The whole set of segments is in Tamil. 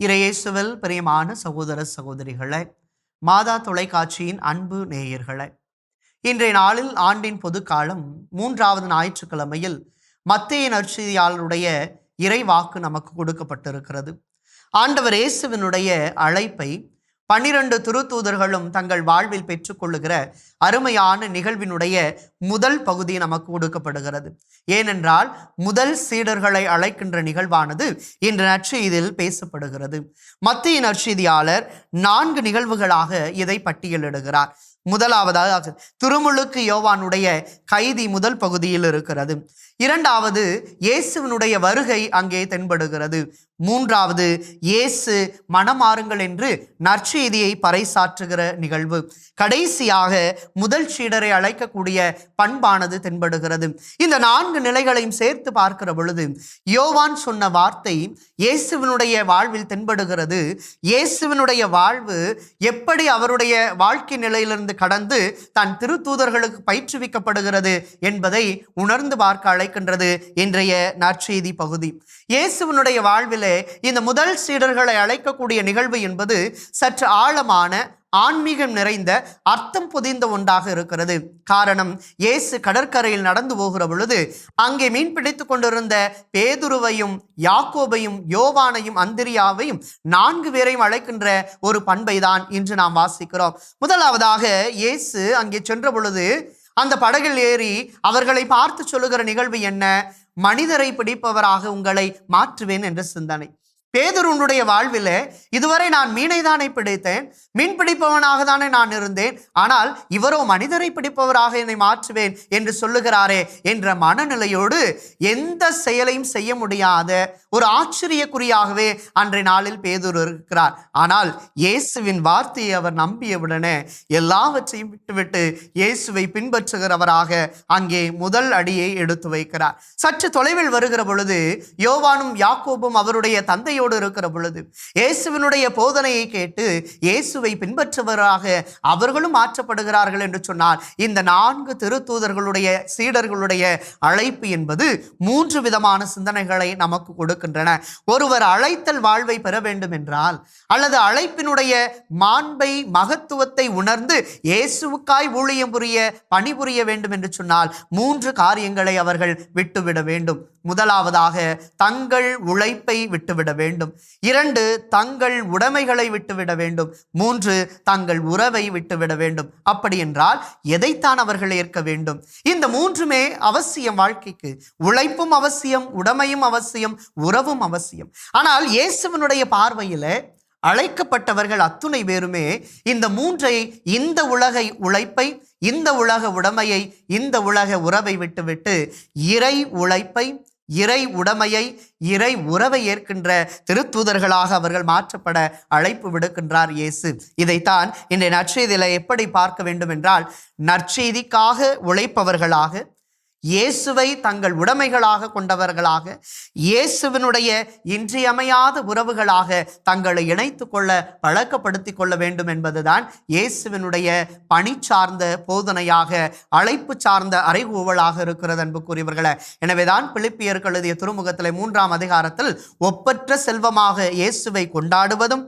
இறையேசுவில் பிரியமான சகோதர சகோதரிகளை மாதா தொலைக்காட்சியின் அன்பு நேயர்களை இன்றைய நாளில் ஆண்டின் பொது காலம் மூன்றாவது ஞாயிற்றுக்கிழமையில் மத்திய நற்செய்தியாளருடைய இறை வாக்கு நமக்கு கொடுக்கப்பட்டிருக்கிறது. ஆண்டவர் இயேசுவினுடைய அழைப்பை பன்னிரண்டு திருத்தூதர்களும் தங்கள் வாழ்வில் பெற்றுக்கொள்ளுகிற அருமையான நிகழ்வினுடைய முதல் பகுதி நமக்கு கொடுக்கப்படுகிறது ஏனென்றால் முதல் சீடர்களை அழைக்கின்ற நிகழ்வானது இன்று நற்செய்தியில் பேசப்படுகிறது. மத்திய நற்செய்தியாளர் நான்கு நிகழ்வுகளாக இதை பட்டியலிடுகிறார். முதலாவதாக திருமுழுக்கு யோவானுடைய கைதி முதல் பகுதியில் இருக்கிறது. இரண்டாவது இயேசுவினுடைய வருகை அங்கே தென்படுகிறது. மூன்றாவது இயேசு மனமாறுங்கள் என்று நற்செய்தியை பறைசாற்றுகிற நிகழ்வு. கடைசியாக முதல் சீடரை அழைக்கக்கூடிய பண்பானது தென்படுகிறது. இந்த நான்கு நிலைகளையும் சேர்த்து பார்க்கிற பொழுது யோவான் சொன்ன வார்த்தை இயேசுவினுடைய வாழ்வில் தென்படுகிறது. இயேசுவினுடைய வாழ்வு எப்படி அவருடைய வாழ்க்கை நிலையிலிருந்து கடந்து தன் திருத்தூதர்களுக்கு பயிற்றுவிக்கப்படுகிறது என்பதை உணர்ந்து பார்க்க அழைக்கின்றது இன்றைய நற்செய்தி பகுதி. இயேசுவினுடைய வாழ்வில் இந்த முதல் சீடர்களை அழைக்கக்கூடிய நிகழ்வு என்பது சற்று ஆழமான ஆன்மீகம் நிறைந்த அர்த்தம் புதிந்த ஒன்றாக இருக்கிறது. காரணம் இயேசு கடற்கரையில் நடந்து போகிற பொழுது அங்கே மீன் பிடித்து கொண்டிருந்த பேதுருவையும் யாக்கோபையும் யோவானையும் அந்திரியாவையும் நான்கு பேரையும் அழைக்கின்ற ஒரு பண்பை தான் இன்று நாம் வாசிக்கிறோம். முதலாவதாக இயேசு அங்கே சென்ற பொழுது அந்த படகில் ஏறி அவர்களை பார்த்து சொல்லுகிற நிகழ்வு என்ன? மனிதரை பிடிப்பவராக உங்களை மாற்றுவேன் என்ற சிந்தனை. பேதருனுடைய வாழ்வில் இதுவரை நான் மீனை தானே பிடித்தேன். மீன் பிடிப்பவனாக தானே நான் இருந்தேன். ஆனால் இவரோ மனிதரை பிடிப்பவராக என்னை மாற்றுவேன் என்று சொல்லுகிறாரே என்ற மனநிலையோடு எந்த செயலையும் செய்ய முடியாத ஒரு ஆச்சரியக்குறியாகவே அன்றைய நாளில் பேதூர் இருக்கிறார். ஆனால் இயேசுவின் வார்த்தையை அவர் நம்பியவுடனே எல்லாவற்றையும் விட்டுவிட்டு இயேசுவை பின்பற்றுகிறவராக அங்கே முதல் அடியை எடுத்து வைக்கிறார். சற்று தொலைவில் வருகிற பொழுது யோவானும் யாக்கோபும் அவருடைய தந்தையும் தந்தையோடு இருக்கிற பொழுது இயேசுவினுடைய போதனையை கேட்டு இயேசுவை பின்பற்றுவராக அவர்களும் மாற்றப்படுகிறார்கள் என்று சொன்னால் இந்த நான்கு திருத்தூதர்களுடைய சீடர்களுடைய அழைப்பு என்பது மூன்று விதமான சிந்தனைகளை நமக்கு கொடுக்கின்றன. ஒருவர் அழைத்தல் வாழ்வை பெற வேண்டும் என்றால் அல்லது அழைப்பினுடைய மாண்பை மகத்துவத்தை உணர்ந்து இயேசுவுக்காய் ஊழியம் புரிய பணிபுரிய வேண்டும் என்று சொன்னால் மூன்று காரியங்களை அவர்கள் விட்டுவிட வேண்டும். முதலாவதாக தங்கள் உழைப்பை விட்டுவிட வேண்டும். இரண்டு தங்கள் உடைமைகளை விட்டுவிட வேண்டும். மூன்று தங்கள் உறவை விட்டுவிட வேண்டும். அப்படி என்றால் எதைத்தான் அவர்கள் ஏற்க வேண்டும்? இந்த மூன்றுமே அவசியம் வாழ்க்கைக்கு. உழைப்பும் அவசியம் உடைமையும் அவசியம் உறவும் அவசியம். ஆனால் இயேசுவனுடைய பார்வையில அழைக்கப்பட்டவர்கள் அத்துணை பேருமே இந்த மூன்றை இந்த உலகை உழைப்பை இந்த உலக உடைமையை இந்த உலக உறவை விட்டுவிட்டு இறை உழைப்பை இறை உடைமையை இறை உறவை ஏற்கின்ற திருத்தூதர்களாக அவர்கள் மாற்றப்பட அழைப்பு விடுக்கின்றார் இயேசு. இதைத்தான் இன்றைய நற்செய்தியில் எப்படி பார்க்க வேண்டும் என்றால் நற்செய்திக்காக உழைப்பவர்களாக இயேசுவை தங்கள் உடைமைகளாக கொண்டவர்களாக இயேசுவினுடைய இன்றியமையாத உறவுகளாக தங்களை இணைத்து கொள்ள பழக்கப்படுத்தி கொள்ள வேண்டும் என்பதுதான் இயேசுவினுடைய பணி சார்ந்த போதனையாக அழைப்பு சார்ந்த அறைகூவலாக இருக்கிறது அன்புக்குரியவர்களே. எனவேதான் பிலிப்பியர் எழுதிய திருமுகத்தில் மூன்றாம் அதிகாரத்தில் ஒப்பற்ற செல்வமாக இயேசுவை கொண்டாடுவதும்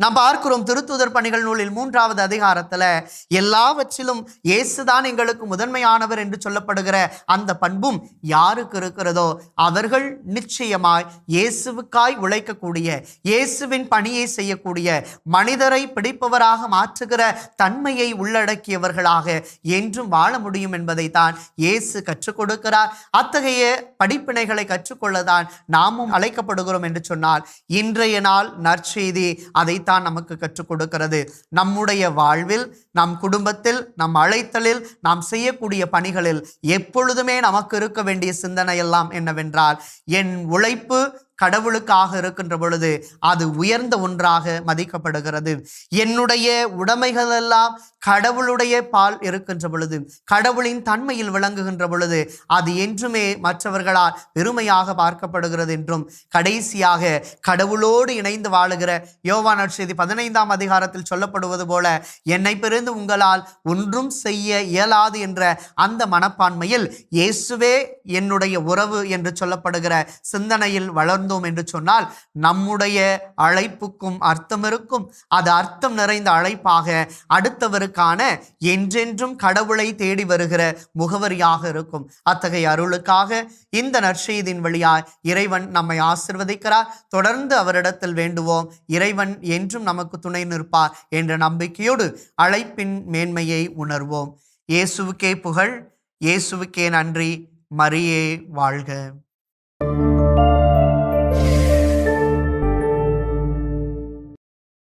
நாம் பார்க்கிறோம் திருத்துதர் பணிகள் நூலில் மூன்றாவது அதிகாரத்தில் எல்லாவற்றிலும் இயேசுதான் எங்களுக்கு முதன்மையானவர் என்று சொல்லப்படுகிற அந்த பண்பும் யாருக்கு இருக்கிறதோ அவர்கள் நிச்சயமாய் இயேசுவுக்காய் உழைக்கக்கூடிய இயேசுவின் பணியை செய்யக்கூடிய மனிதரை பிடிப்பவராக மாற்றுகிற தன்மையை உள்ளடக்கியவர்களாக என்றும் வாழ முடியும் என்பதைத்தான் இயேசு கற்றுக் கொடுக்கிறார். அத்தகைய படிப்பினைகளை கற்றுக்கொள்ளதான் நாமும் அழைக்கப்படுகிறோம் என்று சொன்னால் இன்றைய நாள் நற்செய்தி அதை தான் நமக்கு கற்றுக் கொடுக்கிறது. நம்முடைய வாழ்வில் நம் குடும்பத்தில் நம் அழைத்தலில் நாம் செய்யக்கூடிய பணிகளில் எப்பொழுதுமே நமக்கு இருக்க வேண்டிய சிந்தனை எல்லாம் என்னவென்றால் என் உழைப்பு கடவுளுக்காக இருக்கின்ற பொழுது அது உயர்ந்த ஒன்றாக மதிக்கப்படுகிறது. என்னுடைய உடைமைகள் எல்லாம் கடவுளுடைய பால் இருக்கின்ற பொழுது கடவுளின் தன்மையில் விளங்குகின்ற பொழுது அது என்றுமே மற்றவர்களால் பெருமையாக பார்க்கப்படுகிறது என்றும் கடைசியாக கடவுளோடு இணைந்து வாழுகிற யோவான் செய்தி பதினைந்தாம் அதிகாரத்தில் சொல்லப்படுவது போல என்னை பிறந்து உங்களால் ஒன்றும் செய்ய இயலாது என்ற அந்த மனப்பான்மையில் இயேசுவே என்னுடைய உறவு என்று சொல்லப்படுகிற சிந்தனையில் வளர்ந்து உணர்ந்தோம் என்று சொன்னால் நம்முடைய அழைப்புக்கும் அர்த்தம் இருக்கும் அது அர்த்தம் நிறைந்த அழைப்பாக அடுத்தவருக்கான என்றென்றும் கடவுளை தேடி வருகிற முகவரியாக இருக்கும். அத்தகைய அருளுக்காக இந்த நற்செய்தியின் வழியாய் இறைவன் நம்மை ஆசிர்வதிக்கிறார். தொடர்ந்து அவரிடத்தில் வேண்டுவோம். இறைவன் என்றும் நமக்கு துணை நிற்பார் என்ற நம்பிக்கையோடு அழைப்பின் மேன்மையை உணர்வோம். இயேசுவுக்கே புகழ் இயேசுவுக்கே நன்றி. மரியே வாழ்க.